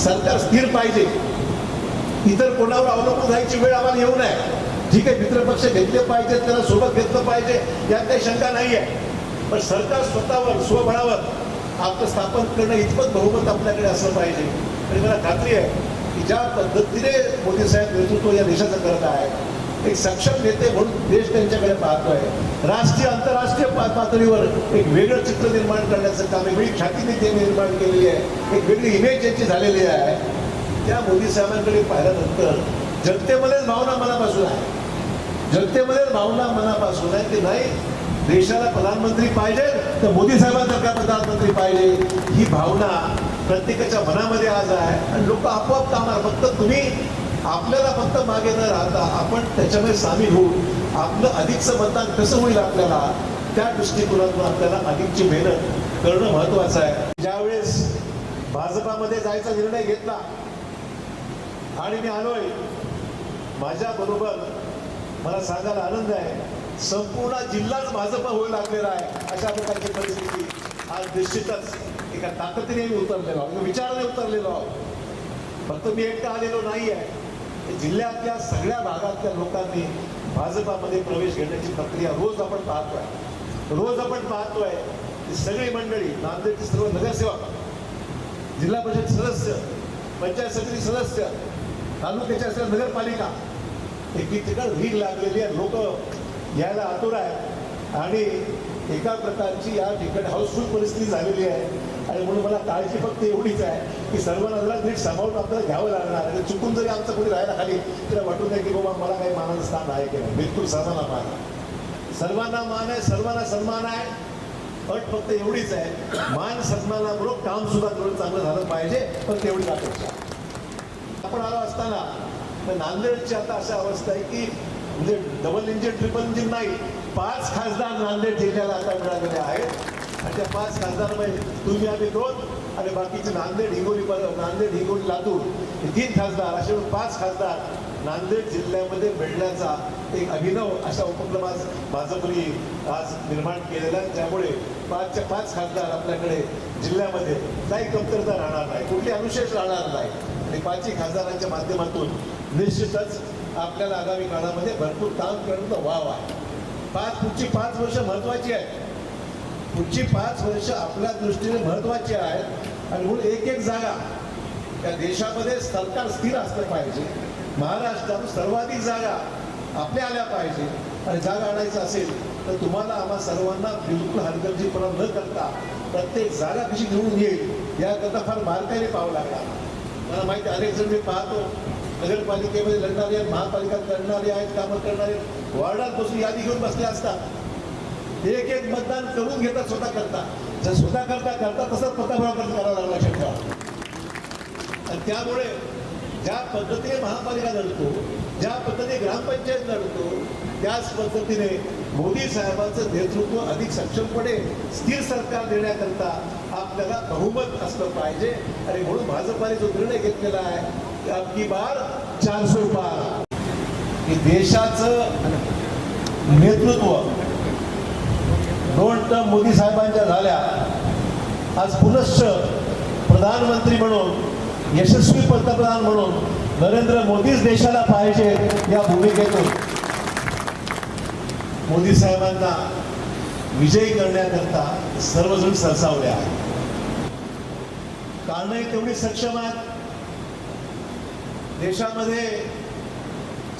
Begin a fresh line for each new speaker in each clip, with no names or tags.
सरकार स्थिर पाहिजे. इतर कोणावर अवलंबून राहायची वेळ आम्हाला येऊ नये. ठीक आहे मित्रपक्ष घेतले पाहिजे त्याला सोबत घेतलं पाहिजे यात काही शंका नाही आहे पण सरकार स्वतःवर स्वबळावर आपलं स्थापन करणं इतपत बहुमत आपल्याकडे असलं पाहिजे. आणि मला खात्री आहे की ज्या पद्धतीने मोदी साहेब नेतृत्व या देशाचं करत आहे एक सक्षम नेते म्हणून देश त्यांच्याकडे पाहतोय. राष्ट्रीय आंतरराष्ट्रीय पातळीवर एक वेगळं चित्र निर्माण करण्याचं काम एक वेगळी ख्याती त्यांनी निर्माण केलेली आहे. एक वेगळी इमेज त्यांची झालेली आहे. त्या मोदी साहेबांकडे पाहिल्यानंतर जनतेमध्येच भावना मनापासून आहे. जनतेमध्ये भावना मनापासून आहे की नाही देशाला प्रधानमंत्री पाहिजे तर मोदी साहेबांसारखा प्रधानमंत्री पाहिजे. ही भावना प्रत्येकाच्या मनामध्ये आज आहे. आणि लोक आपोआप कामणार फक्त तुम्ही आपल्याला फक्त मागे न राहता आपण त्याच्यामध्ये सामील होऊन आपलं अधिकचं मतदान कसं होईल आपल्याला त्या दृष्टिकोनातून आपल्याला अधिकची मेहनत करणं महत्वाचं आहे. ज्यावेळेस भाजपामध्ये जायचा निर्णय घेतला आणि मी आलोय माझ्या बरोबर मला सांगायला आनंद आहे संपूर्ण जिल्हाच भाजप होऊ लागलेला आहे अशा प्रकारची परिस्थिती आज निश्चितच एका ताकदीने मी उतरलेलो आहोत विचाराने उतरलेलो आहोत. फक्त मी एकटा आलेलो नाही आहे जिल्ह्यातल्या सगळ्या भागातल्या लोकांनी भाजपामध्ये प्रवेश घेण्याची प्रक्रिया रोज आपण पाहतोय. रोज आपण पाहतोय ही सगळी मंडळी नांदेडची सर्व नगरसेवक जिल्हा परिषद सदस्य पंचायत समिती सदस्य तालुक्याच्या असलेल्या नगरपालिका एकीकडे भीक लागलेली आहे लोक यायला आतुर आहे आणि एका प्रकारची या ठिकाणी हाऊसफुल परिस्थिती झालेली आहे. आणि म्हणून मला काळजी फक्त एवढीच आहे की सर्वांना जरा नीट सांभाळून आपल्याला घ्यावं लागणार आहे. चुकून जरी आमचं कोणी राहायला खाली तर वाटून नाही की बाबा मला काही मानाचं स्थान आहे की नाही. बिलकुल सर्वांना मान सर्वांना मान आहे सर्वांना सन्मान आहे. अट फक्त एवढीच आहे. मान सन्मानापूर्वक काम सुद्धा करून चांगलं झालं पाहिजे पण तेवढीच अपेक्षा आपण आलो असताना तर नांदेडची आता अशा अवस्था आहे की म्हणजे डबल इंजिन ट्रिपल इंजिन नाही पाच खासदार नांदेड जिल्ह्याला आता मिळालेले आहेत. आणि त्या पाच खासदारमध्ये तुम्ही आम्ही दोन आणि बाकीचे नांदेड हिंगोली पर- नांदेड हिंगोली लातूर हे तीन खासदार असे पाच खासदार नांदेड जिल्ह्यामध्ये मिळण्याचा एक अभिनव अशा उपक्रम आज भाजपने आज निर्माण केलेला आहे. त्यामुळे पाचच्या पाच खासदार आपल्याकडे जिल्ह्यामध्ये काही कमतरता राहणार नाही कुठली अनुशेष राहणार नाही. आणि पाचही खासदारांच्या माध्यमातून निश्चितच आपल्याला आगामी काळामध्ये भरपूर काम करणं वाव आहे. पाच पुढची पाच वर्ष महत्वाची आहेत. पुढची पाच वर्ष आपल्या दृष्टीने महत्वाची आहेत. आणि म्हणून एक एक जागा त्या देशामध्ये सरकार स्थिर असलं पाहिजे. महाराष्ट्रात सर्वाधिक जागा आपल्या आल्या पाहिजे. आणि जागा आणायचं असेल तर तुम्हाला आम्हा सर्वांना बिलकुल हलगर्जीपणा न करता प्रत्येक जागा कशी घेऊन येईल याकरता फार बारकाईने पाहावं लागला मला माहिती अनेक जण मी पाहतो नगरपालिकेमध्ये लढणारे आहेत महापालिकात लढणारे आहेत कामं करणारे वार्डात वॉर्डात बसून यादी घेऊन बसले असतात. एक एक मतदान करून घेतात स्वतः करता. जर स्वतः करता करता तसंच त्यामुळे ज्या पद्धतीने महापालिका लढतो ज्या पद्धतीने ग्रामपंचायत लढतो त्याच पद्धतीने मोदी साहेबांचं नेतृत्व अधिक सक्षमपणे स्थिर सरकार देण्याकरता आपल्याला बहुमत असलं पाहिजे. आणि म्हणून भाजपाने जो निर्णय घेतलेला आहे की अबकी बार चारशे पार. की देशाचं नेतृत्व दोन टर्म मोदी साहेबांच्या झाल्या. आज पुनश्च प्रधानमंत्री म्हणून यशस्वी पंतप्रधान म्हणून नरेंद्र मोदीच देशाला पाहिजे या भूमिकेतून. मोदी साहेबांना विजयी करण्याकरता सर्वजण सरसावले आहेत. कारणही तेवढी सक्षम आहेत. देशामध्ये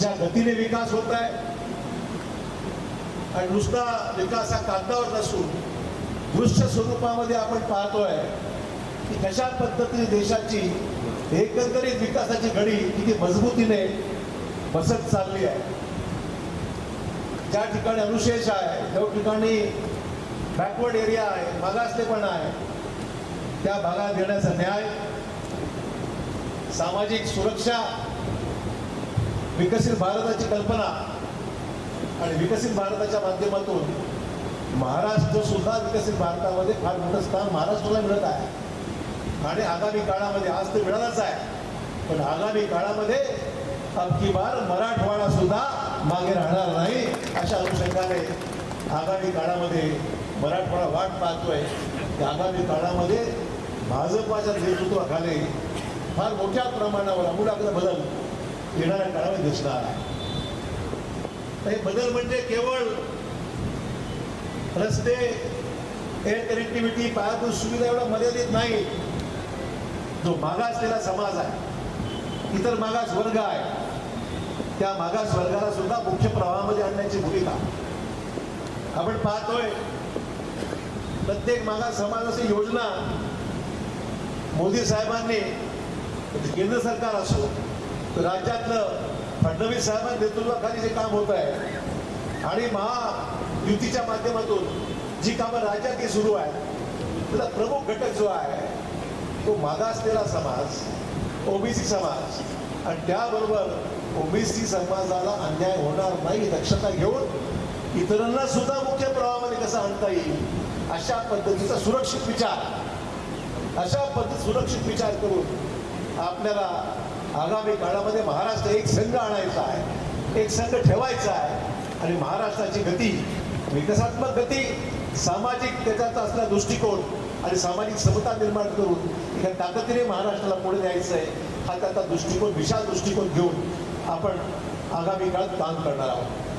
ज्या गतीने विकास होत आहे आणि नुसता विकास हा कागदावर नसून दृश्य स्वरूपामध्ये आपण पाहतोय की कशा पद्धतीने देशाची एकंदरीत विकासाची घडी किती मजबूतीने बसत चालली आहे. ज्या ठिकाणी अनुशेष आहे त्या ठिकाणी बॅकवर्ड एरिया आहे मागासलेपणा आहे. त्या भागात देण्याचा न्याय सामाजिक सुरक्षा विकसित भारताची कल्पना आणि विकसित भारताच्या माध्यमातून महाराष्ट्र सुद्धा विकसित भारतामध्ये फार मोठं स्थान महाराष्ट्राला मिळत आहे. आणि आगामी काळामध्ये आज तर मिळालाच आहे. पण आगामी काळामध्ये अबकी बार मराठवाडा सुद्धा मागे राहणार नाही अशा अनुषंगाने आगामी काळामध्ये मराठवाडा वाट पाहतोय. की आगामी काळामध्ये भाजपाच्या नेतृत्वाखाली फार मोठ्या प्रमाणावर आमूलाग्र बदल येणाऱ्या काळामध्ये दिसणार आहे. हे बदल म्हणजे केवळ रस्ते एअर कनेक्टिव्हिटी पायाभूत सुविधा एवढा मर्यादित नाही जो मागासलेला समाज आहे इतर मागास वर्ग आहे त्या मागास वर्गाला सुद्धा मुख्य प्रवाहामध्ये आणण्याची भूमिका. आपण पाहतोय प्रत्येक मागास समाजाची योजना मोदी साहेबांनी केंद्र सरकार असो तर राज्यातलं फडणवीस साहेबांच्या नेतृत्वाखाली जे काम होत आहे आणि महायुतीच्या माध्यमातून जी कामं राज्यात ही सुरू आहे त्याचा प्रमुख घटक जो आहे तो मागासलेला समाज ओबीसी समाज आणि त्याबरोबर ओबीसी समाजाला अन्याय होणार नाही दक्षता घेऊन इतरांना सुद्धा मुख्य प्रवाहामध्ये कसा आणता येईल? अशा पद्धतीचा सुरक्षित विचार. अशा पद्धत सुरक्षित विचार करून आपल्याला आगामी काळामध्ये महाराष्ट्र एक संघ आणायचा आहे. एक संघ ठेवायचा आहे. आणि महाराष्ट्राची गती विकासात्मक गती सामाजिक त्याच्यात असला दृष्टिकोन आणि सामाजिक समता निर्माण करून ह्या ताकदीने महाराष्ट्राला पुढे न्यायचं आहे हा त्याचा दृष्टिकोन विशाल दृष्टिकोन घेऊन आपण आगामी काळात काम करणार आहोत.